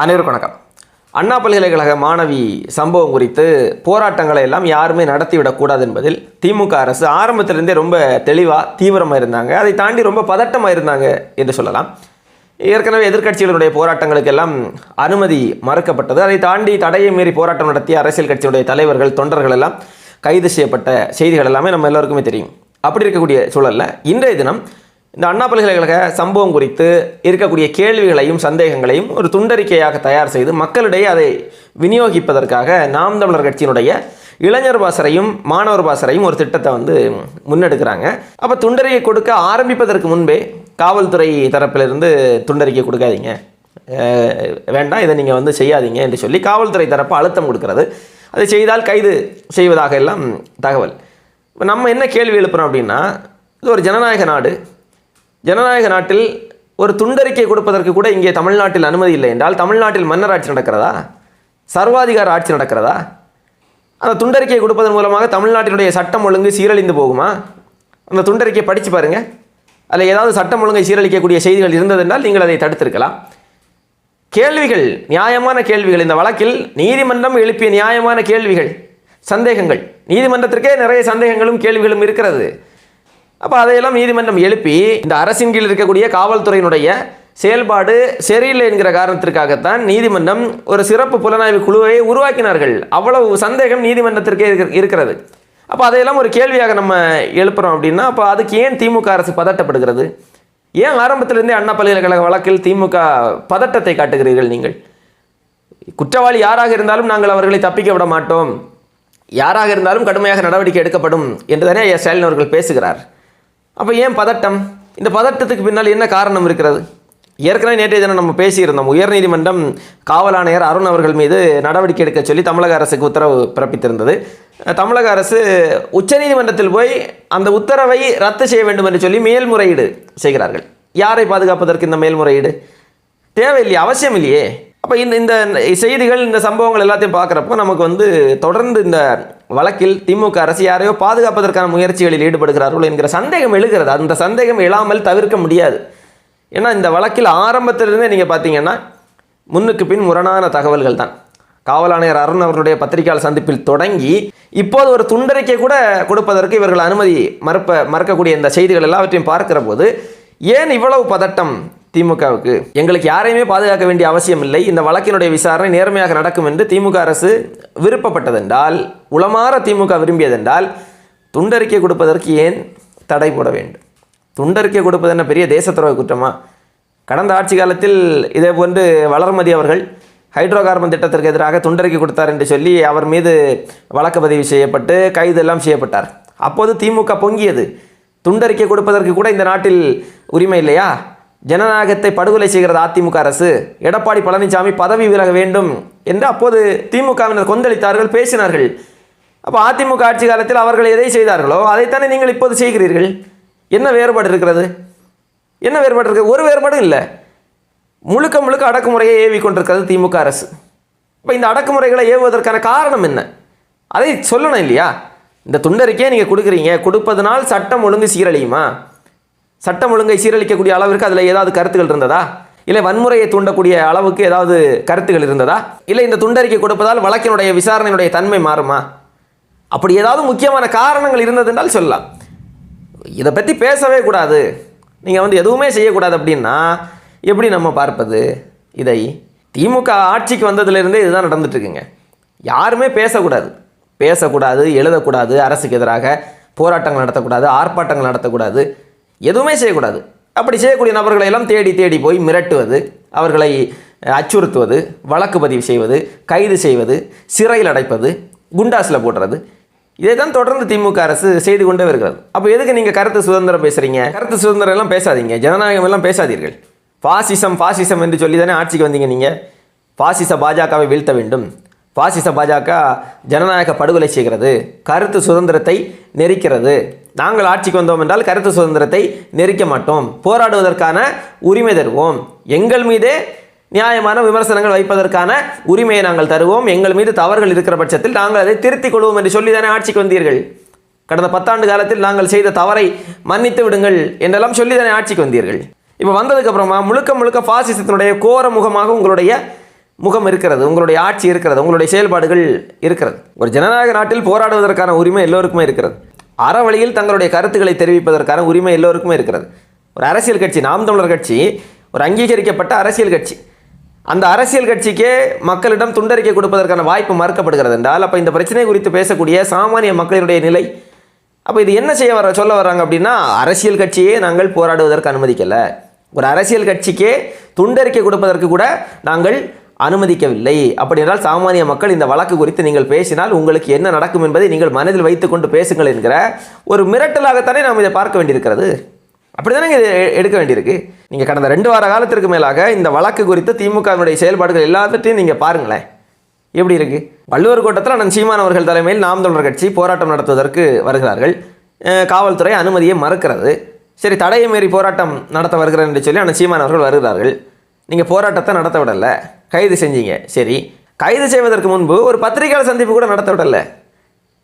அனைவருக்கும் வணக்கம். அண்ணா பல்கலைக்கழக மாணவி சம்பவம் குறித்து போராட்டங்களை எல்லாம் யாருமே நடத்திவிடக்கூடாது என்பதில் திமுக அரசு ஆரம்பத்திலிருந்தே ரொம்ப தெளிவாக தீவிரமாக இருந்தாங்க. அதை தாண்டி ரொம்ப பதட்டமாக இருந்தாங்க என்று சொல்லலாம். ஏற்கனவே எதிர்க்கட்சிகளுடைய போராட்டங்களுக்கெல்லாம் அனுமதி மறுக்கப்பட்டது. அதை தாண்டி தடையை மீறி போராட்டம் நடத்திய அரசியல் கட்சியுடைய தலைவர்கள் தொண்டர்கள் எல்லாம் கைது செய்யப்பட்ட செய்திகள் எல்லாமே நம்ம எல்லோருக்குமே தெரியும். அப்படி இருக்கக்கூடிய சூழலில் இன்றைய தினம் இந்த அண்ணா பல்கலைக்கழக சம்பவம் குறித்து இருக்கக்கூடிய கேள்விகளையும் சந்தேகங்களையும் ஒரு துண்டறிக்கையாக தயார் செய்து மக்களிடையே அதை விநியோகிப்பதற்காக நாம் தமிழர் கட்சியினுடைய இளைஞர் பாசரையும் மாணவர் பாசரையும் ஒரு திட்டத்தை வந்து முன்னெடுக்கிறாங்க. அப்போ துண்டறிக்கை கொடுக்க ஆரம்பிப்பதற்கு முன்பே காவல்துறை தரப்பிலிருந்து துண்டறிக்கை கொடுக்காதீங்க. வேண்டாம் இதை நீங்கள் வந்து செய்யாதீங்க என்று சொல்லி காவல்துறை தரப்பு அழுத்தம் கொடுக்கிறது. அதை செய்தால் கைது செய்வதாக எல்லாம் தகவல். இப்போ நம்ம என்ன கேள்வி எழுப்புறோம் அப்படின்னா இது ஒரு ஜனநாயக நாடு. ஜனநாயக நாட்டில் ஒரு துண்டறிக்கை கொடுப்பதற்கு கூட இங்கே தமிழ்நாட்டில் அனுமதி இல்லை என்றால் தமிழ்நாட்டில் மன்னர் ஆட்சி நடக்கிறதா? சர்வாதிகார ஆட்சி நடக்கிறதா? அந்த துண்டறிக்கை கொடுப்பதன் மூலமாக தமிழ்நாட்டினுடைய சட்டம் ஒழுங்கு சீரழிந்து போகுமா? அந்த துண்டறிக்கை படித்து பாருங்கள் அதில் ஏதாவது சட்டம் ஒழுங்கை சீரழிக்கக்கூடிய செய்திகள் இருந்ததென்றால் நீங்கள் அதை தடுத்திருக்கலாம். கேள்விகள் நியாயமான கேள்விகள். இந்த வழக்கில் நீதிமன்றம் எழுப்பிய நியாயமான கேள்விகள் சந்தேகங்கள். நீதிமன்றத்திற்கே நிறைய சந்தேகங்களும் கேள்விகளும் இருக்கிறது. அப்போ அதையெல்லாம் நீதிமன்றம் எழுப்பி இந்த அரசின் கீழ் இருக்கக்கூடிய காவல்துறையினுடைய செயல்பாடு சரியில்லை என்கிற காரணத்திற்காகத்தான் நீதிமன்றம் ஒரு சிறப்பு புலனாய்வு குழுவை உருவாக்கினார்கள். அவ்வளவு சந்தேகம் நீதிமன்றத்திற்கே இருக்கிறது. அப்போ அதையெல்லாம் ஒரு கேள்வியாக நம்ம எழுப்புறோம் அப்படின்னா அப்போ அதுக்கு ஏன் திமுக அரசு பதட்டப்படுகிறது? ஏன் ஆரம்பத்திலிருந்தே அண்ணா பல்கலைக்கழக வழக்கில் திமுக பதட்டத்தை காட்டுகிறீர்கள் நீங்கள்? குற்றவாளி யாராக இருந்தாலும் நாங்கள் அவர்களை தப்பிக்க விட மாட்டோம். யாராக இருந்தாலும் கடுமையாக நடவடிக்கை எடுக்கப்படும் என்று தானே ஸ்டாலின் அவர்கள் பேசுகிறார். அப்போ ஏன் பதட்டம்? இந்த பதட்டத்துக்கு பின்னால் என்ன காரணம் இருக்கிறது? ஏற்கனவே நேற்றைய தினம் நம்ம பேசியிருந்தோம் உயர்நீதிமன்றம் காவல் ஆணையர் அருண் அவர்கள் மீது நடவடிக்கை எடுக்க சொல்லி தமிழக அரசுக்கு உத்தரவு பிறப்பித்திருந்தது. தமிழக அரசு உச்சநீதிமன்றத்தில் போய் அந்த உத்தரவை ரத்து செய்ய வேண்டும் என்று சொல்லி மேல்முறையீடு செய்கிறார்கள். யாரை பாதுகாப்பதற்கு இந்த மேல்முறையீடு? தேவையில்லையே அவசியம் இல்லையே. அப்போ இந்த இந்த செய்திகள் இந்த சம்பவங்கள் எல்லாத்தையும் பார்க்குறப்போ நமக்கு வந்து தொடர்ந்து இந்த வழக்கில் திமுக அரசு யாரையோ பாதுகாப்பதற்கான முயற்சிகளில் ஈடுபடுகிறார்கள் என்கிற சந்தேகம் எழுகிறது. அந்த சந்தேகம் எழாமல் தவிர்க்க முடியாது. ஏன்னா இந்த வழக்கில் ஆரம்பத்திலிருந்தே நீங்கள் பார்த்தீங்கன்னா முன்னுக்கு பின் முரணான தகவல்கள் தான். காவல் ஆணையர் அருண் அவர்களுடைய பத்திரிகையாளர் சந்திப்பில் தொடங்கி இப்போது ஒரு துண்டறிக்கை கூட கொடுப்பதற்கு இவர்கள் அனுமதி மறுப்ப மறுக்கக்கூடிய இந்த செய்திகள் எல்லாவற்றையும் பார்க்கிற போது ஏன் இவ்வளவு பதட்டம்? திமுகவுக்கு. எங்களுக்கு யாரையுமே பாதுகாக்க வேண்டிய அவசியம் இல்லை இந்த வழக்கினுடைய விசாரணை நேர்மையாக நடக்கும் என்று திமுக அரசு விருப்பப்பட்டதென்றால் உளமாற திமுக விரும்பியதென்றால் துண்டறிக்கை கொடுப்பதற்கு ஏன் தடை போட வேண்டும்? துண்டறிக்கை கொடுப்பது என்ன பெரிய தேச துரோக குற்றமா? கடந்த ஆட்சி காலத்தில் இதே போன்று வளர்மதி அவர்கள் ஹைட்ரோ கார்பன் திட்டத்திற்கு எதிராக துண்டறிக்கை கொடுத்தார் என்று சொல்லி அவர் மீது வழக்கு பதிவு செய்யப்பட்டு கைது எல்லாம் செய்யப்பட்டார். அப்போது திமுக பொங்கியது. துண்டறிக்கை கொடுப்பதற்கு கூட இந்த நாட்டில் உரிமை இல்லையா? ஜனநாயகத்தை படுகொலை செய்கிறது அதிமுக அரசு. எடப்பாடி பழனிசாமி பதவி விலக வேண்டும் என்று அப்போது திமுகவினர் கொந்தளித்தார்கள் பேசினார்கள். அப்போ அதிமுக ஆட்சி காலத்தில் அவர்கள் எதை செய்தார்களோ அதைத்தானே நீங்கள் இப்போது செய்கிறீர்கள். என்ன வேறுபாடு இருக்கிறது? என்ன வேறுபாடு இருக்குது ஒரு வேறுபாடும் இல்லை. முழுக்க முழுக்க அடக்குமுறையை ஏவி கொண்டிருக்கிறது திமுக அரசு. இப்போ இந்த அடக்குமுறைகளை ஏவுவதற்கான காரணம் என்ன? அதை சொல்லணும் இல்லையா? இந்த துண்டறிக்கையை நீங்கள் கொடுக்குறீங்க. கொடுப்பதனால் சட்டம் ஒழுங்கு சீரழியுமா? சட்டம் ஒழுங்கை சீரழிக்கக்கூடிய அளவிற்கு அதில் ஏதாவது கருத்துகள் இருந்ததா? இல்லை வன்முறையை தூண்டக்கூடிய அளவுக்கு ஏதாவது கருத்துகள் இருந்ததா? இல்லை இந்த துண்டறிக்கை கொடுப்பதால் வழக்கினுடைய விசாரணையினுடைய தன்மை மாறுமா? அப்படி ஏதாவது முக்கியமான காரணங்கள் இருந்ததுன்றால் சொல்லலாம். இதை பற்றி பேசவே கூடாது. நீங்கள் வந்து எதுவுமே செய்யக்கூடாது அப்படின்னா எப்படி நம்ம பார்ப்பது? இதை திமுக ஆட்சிக்கு வந்ததுலேருந்தே இதுதான் நடந்துட்டுருக்குங்க. யாருமே பேசக்கூடாது. பேசக்கூடாது எழுதக்கூடாது அரசுக்கு எதிராக போராட்டங்கள் நடத்தக்கூடாது ஆர்ப்பாட்டங்கள் நடத்தக்கூடாது. எதுவுமே செய்யக்கூடாது. அப்படி செய்யக்கூடிய நபர்களை எல்லாம் தேடி தேடி போய் மிரட்டுவது அவர்களை அச்சுறுத்துவது வழக்கு பதிவு செய்வது கைது செய்வது சிறையில் அடைப்பது குண்டாஸில் போடுறது. இதை தான் தொடர்ந்து திமுக அரசு செய்து கொண்டே வருகிறது. அப்போ எதுக்கு நீங்கள் கருத்து சுதந்திரம் பேசுகிறீங்க கருத்து சுதந்திரம் எல்லாம் பேசாதீங்க. ஜனநாயகம் எல்லாம் பேசாதீர்கள். பாசிசம் பாசிசம் என்று சொல்லி தானே ஆட்சிக்கு வந்தீங்க நீங்கள் பாசிச பாஜகவை வீழ்த்த வேண்டும். பாசிச பாஜக ஜனநாயக படுகொலை செய்கிறது. கருத்து சுதந்திரத்தை நெரிக்கிறது. நாங்கள் ஆட்சிக்கு வந்தோம் என்றால் கருத்து சுதந்திரத்தை நெரிக்க மாட்டோம். போராடுவதற்கான உரிமை தருவோம். எங்கள் மீதே நியாயமான விமர்சனங்கள் வைப்பதற்கான உரிமையை நாங்கள் தருவோம். எங்கள் மீது தவறுகள் இருக்கிற பட்சத்தில் நாங்கள் அதை திருத்திக் கொள்வோம் என்று சொல்லி தானே ஆட்சிக்கு வந்தீர்கள். கடந்த பத்தாண்டு காலத்தில் நாங்கள் செய்த தவறை மன்னித்து விடுங்கள் என்றெல்லாம் சொல்லி தானே ஆட்சிக்கு வந்தீர்கள். இப்போ வந்ததுக்கு அப்புறமா முழுக்க முழுக்க பாசிசத்தினுடைய கோர முகமாக உங்களுடைய முகம் இருக்கிறது உங்களுடைய ஆட்சி இருக்கிறது உங்களுடைய செயல்பாடுகள் இருக்கிறது. ஒரு ஜனநாயக நாட்டில் போராடுவதற்கான உரிமை எல்லோருக்குமே இருக்கிறது. அறவழியில் தங்களுடைய கருத்துக்களை தெரிவிப்பதற்கான உரிமை எல்லோருக்குமே இருக்கிறது. ஒரு அரசியல் கட்சி நாம் தமிழர் கட்சி ஒரு அங்கீகரிக்கப்பட்ட அரசியல் கட்சி. அந்த அரசியல் கட்சிக்கே மக்களிடம் துண்டறிக்கை கொடுப்பதற்கான வாய்ப்பு மறுக்கப்படுகிறது என்றால் அப்போ இந்த பிரச்சனை குறித்து பேசக்கூடிய சாமானிய மக்களினுடைய நிலை அப்போ இது என்ன செய்ய வர சொல்ல வர்றாங்க அப்படின்னா அரசியல் கட்சியே நாங்கள் போராடுவதற்கு அனுமதிக்கலை. ஒரு அரசியல் கட்சிக்கே துண்டறிக்கை கொடுப்பதற்கு கூட நாங்கள் அனுமதிக்கவில்லை. அப்படி என்றால் சாமானிய மக்கள் இந்த வழக்கு குறித்து நீங்கள் பேசினால் உங்களுக்கு என்ன நடக்கும் என்பதை நீங்கள் மனதில் வைத்துக்கொண்டு பேசுங்கள் என்கிற ஒரு மிரட்டலாகத்தானே நாம் இதை பார்க்க வேண்டியிருக்கிறது. அப்படிதானே இது இதை எடுக்க வேண்டியிருக்கு. நீங்கள் கடந்த ரெண்டு வார காலத்திற்கு மேலாக இந்த வழக்கு குறித்து திமுகவினுடைய செயல்பாடுகள் எல்லாத்தையும் நீங்கள் பாருங்களேன். எப்படி இருக்குது வள்ளுவர் கோட்டத்தில் அண்ணன் சீமான் அவர்கள் தலைமையில் நாம் தொடர் கட்சி போராட்டம் நடத்துவதற்கு வருகிறார்கள். காவல்துறை அனுமதியை மறுக்கிறது. சரி தடையை மீறி போராட்டம் நடத்த வருகிறேன் என்று சொல்லி அண்ணன் சீமான் அவர்கள் வருகிறார்கள். நீங்கள் போராட்டத்தை நடத்த விடலை. கைது செஞ்சீங்க. சரி. கைது செய்வதற்கு முன்பு ஒரு பத்திரிகையாளர் சந்திப்பு கூட நடத்த விடல.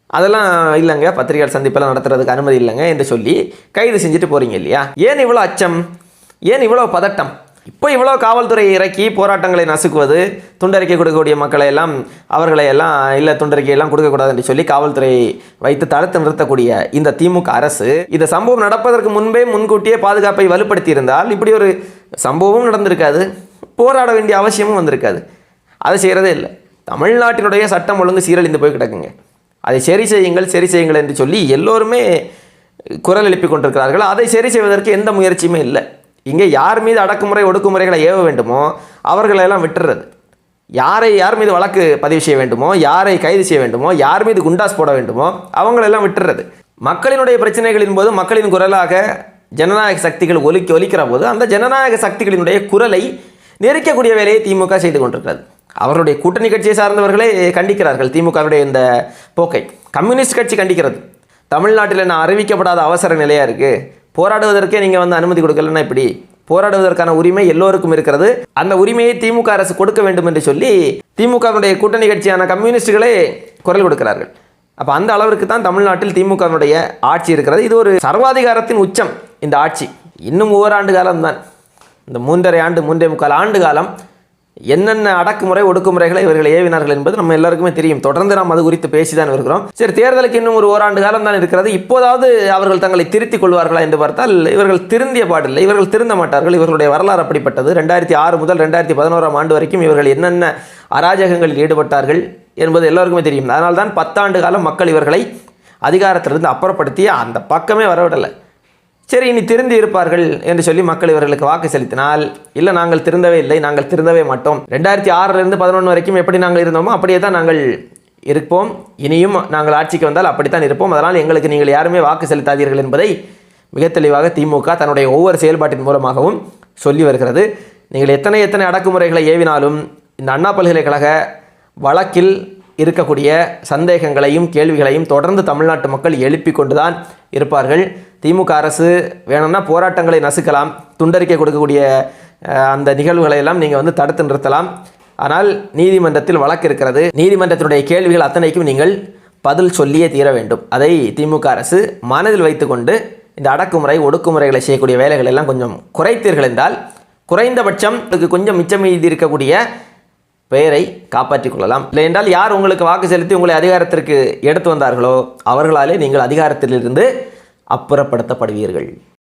அதெல்லாம் இல்லைங்க. பத்திரிகையாளர் சந்திப்பெல்லாம் நடத்துறதுக்கு அனுமதி இல்லைங்க என்று சொல்லி கைது செஞ்சுட்டு போகிறீங்க இல்லையா? ஏன் இவ்வளோ அச்சம்? ஏன் இவ்வளோ பதட்டம்? இப்போ இவ்வளோ காவல்துறையை இறக்கி போராட்டங்களை நசுக்குவது துண்டறிக்கை கொடுக்கக்கூடிய மக்களை எல்லாம் அவர்களை எல்லாம் இல்லை துண்டறிக்கையெல்லாம் கொடுக்கக்கூடாது என்று சொல்லி காவல்துறையை வைத்து தடுத்து நிறுத்தக்கூடிய இந்த திமுக அரசு இந்த சம்பவம் நடப்பதற்கு முன்பே முன்கூட்டியே பாதுகாப்பை வலுப்படுத்தி இருந்தால் இப்படி ஒரு சம்பவமும் நடந்திருக்காது. போராட வேண்டிய அவசியமும் வந்திருக்காது. அதை செய்கிறதே இல்லை. தமிழ்நாட்டினுடைய சட்டம் ஒழுங்கு சீரழிந்து போய் கிடக்குங்க. அதை சரி செய்யுங்கள் சரி செய்யுங்கள் என்று சொல்லி எல்லோருமே குரல் எழுப்பி கொண்டிருக்கிறார்கள். அதை சரி செய்வதற்கு எந்த முயற்சியுமே இல்லை. இங்கே யார் மீது அடக்குமுறை ஒடுக்குமுறைகளை ஏவ வேண்டுமோ அவர்களெல்லாம் விட்டுறது. யாரை யார் மீது வழக்கு பதிவு செய்ய வேண்டுமோ யாரை கைது செய்ய வேண்டுமோ யார் மீது குண்டாஸ் போட வேண்டுமோ அவங்களெல்லாம் விட்டுறது. மக்களினுடைய பிரச்சனைகளின் போது மக்களின் குரலாக ஜனநாயக சக்திகள் ஒலிக்க ஒலிக்கிற போது அந்த ஜனநாயக சக்திகளினுடைய குரலை நெரிக்கக்கூடிய வேலையை திமுக செய்து கொண்டிருக்கிறது. அவருடைய கூட்டணி கட்சியை சார்ந்தவர்களே கண்டிக்கிறார்கள் திமுகவுடைய இந்த போக்கை. கம்யூனிஸ்ட் கட்சி கண்டிக்கிறது. தமிழ்நாட்டில் என்ன அறிவிக்கப்படாத அவசர நிலையாக இருக்குது போராடுவதற்கே நீங்கள் வந்து அனுமதி கொடுக்கலன்னா இப்படி போராடுவதற்கான உரிமை எல்லோருக்கும் இருக்கிறது. அந்த உரிமையை திமுக அரசு கொடுக்க வேண்டும் என்று சொல்லி திமுகவுடைய கூட்டணி கட்சியான கம்யூனிஸ்டுகளே குரல் கொடுக்கிறார்கள். அப்போ அந்த அளவிற்கு தான் தமிழ்நாட்டில் திமுகவினுடைய ஆட்சி இருக்கிறது. இது ஒரு சர்வாதிகாரத்தின் உச்சம் இந்த ஆட்சி. இன்னும் ஓராண்டு காலம்தான். இந்த மூன்றரை ஆண்டு மூன்றே முக்கால் ஆண்டு காலம் என்னென்ன அடக்குமுறை ஒடுக்குமுறைகளை இவர்கள் ஏவினார்கள் என்பது நம்ம எல்லாருக்குமே தெரியும். தொடர்ந்து நாம் அது குறித்து பேசிதான் இருக்கிறோம் சரி தேர்தலுக்கு இன்னும் ஒரு ஓராண்டு காலம் தான் இருக்கிறது. இப்போதாவது அவர்கள் தங்களை திருத்திக் கொள்வார்களா என்று பார்த்தால் இவர்கள் திருந்திய பாடில்லை. இவர்கள் திருந்த மாட்டார்கள். இவர்களுடைய வரலாறு அப்படிப்பட்டது. ரெண்டாயிரத்தி ஆறு முதல் ரெண்டாயிரத்தி பதினோராம் ஆண்டு வரைக்கும் இவர்கள் என்னென்ன அராஜகங்களில் ஈடுபட்டார்கள் என்பது எல்லாருக்குமே தெரியும். அதனால்தான் பத்தாண்டு காலம் மக்கள் இவர்களை அதிகாரத்திலிருந்து அப்புறப்படுத்தி அந்த பக்கமே வரவிடலை. சரி இனி திருந்தி இருப்பார்கள் என்று சொல்லி மக்கள் இவர்களுக்கு வாக்கு செலுத்தினால் இல்லை நாங்கள் திருந்தவே இல்லை நாங்கள் திருந்தவே மாட்டோம். ரெண்டாயிரத்தி ஆறிலிருந்து பதினொன்று வரைக்கும் எப்படி நாங்கள் இருந்தோமோ அப்படியே தான் நாங்கள் இருப்போம். இனியும் நாங்கள் ஆட்சிக்கு வந்தால் அப்படித்தான் இருப்போம். அதனால் எங்களுக்கு நீங்கள் யாருமே வாக்கு செலுத்தாதீர்கள் என்பதை மிக தெளிவாக திமுக தன்னுடைய ஒவ்வொரு செயல்பாட்டின் மூலமாகவும் சொல்லி வருகிறது. நீங்கள் எத்தனை எத்தனை அடக்குமுறைகளை ஏவினாலும் இந்த அண்ணா பல்கலைக்கழக வழக்கில் இருக்கக்கூடிய சந்தேகங்களையும் கேள்விகளையும் தொடர்ந்து தமிழ்நாட்டு மக்கள் எழுப்பி கொண்டுதான் இருப்பார்கள். திமுக அரசு வேணும்னா போராட்டங்களை நசுக்கலாம் துண்டறிக்கை கொடுக்கக்கூடிய அந்த நிகழ்வுகளை எல்லாம் நீங்கள் வந்து தடுத்து நிறுத்தலாம். ஆனால் நீதிமன்றத்தில் வழக்கு இருக்கிறது. நீதிமன்றத்தினுடைய கேள்விகள் அத்தனைக்கும் நீங்கள் பதில் சொல்லியே தீர வேண்டும். அதை திமுக அரசு மனதில் வைத்துக்கொண்டு இந்த அடக்குமுறை ஒடுக்குமுறைகளை செய்யக்கூடிய வேலைகள் எல்லாம் கொஞ்சம் குறைத்தீர்கள் என்றால் குறைந்தபட்சம் இதுக்கு கொஞ்சம் மிச்சம் மீதி இருக்கக்கூடிய பெயரை காப்பாற்றிக் கொள்ளலாம். இல்லை என்றால் யார் உங்களுக்கு வாக்கு செலுத்தி உங்களை அதிகாரத்திற்கு எடுத்து வந்தார்களோ அவர்களாலே நீங்கள் அதிகாரத்திலிருந்து அப்புறப்படுத்தப்படுவீர்கள்.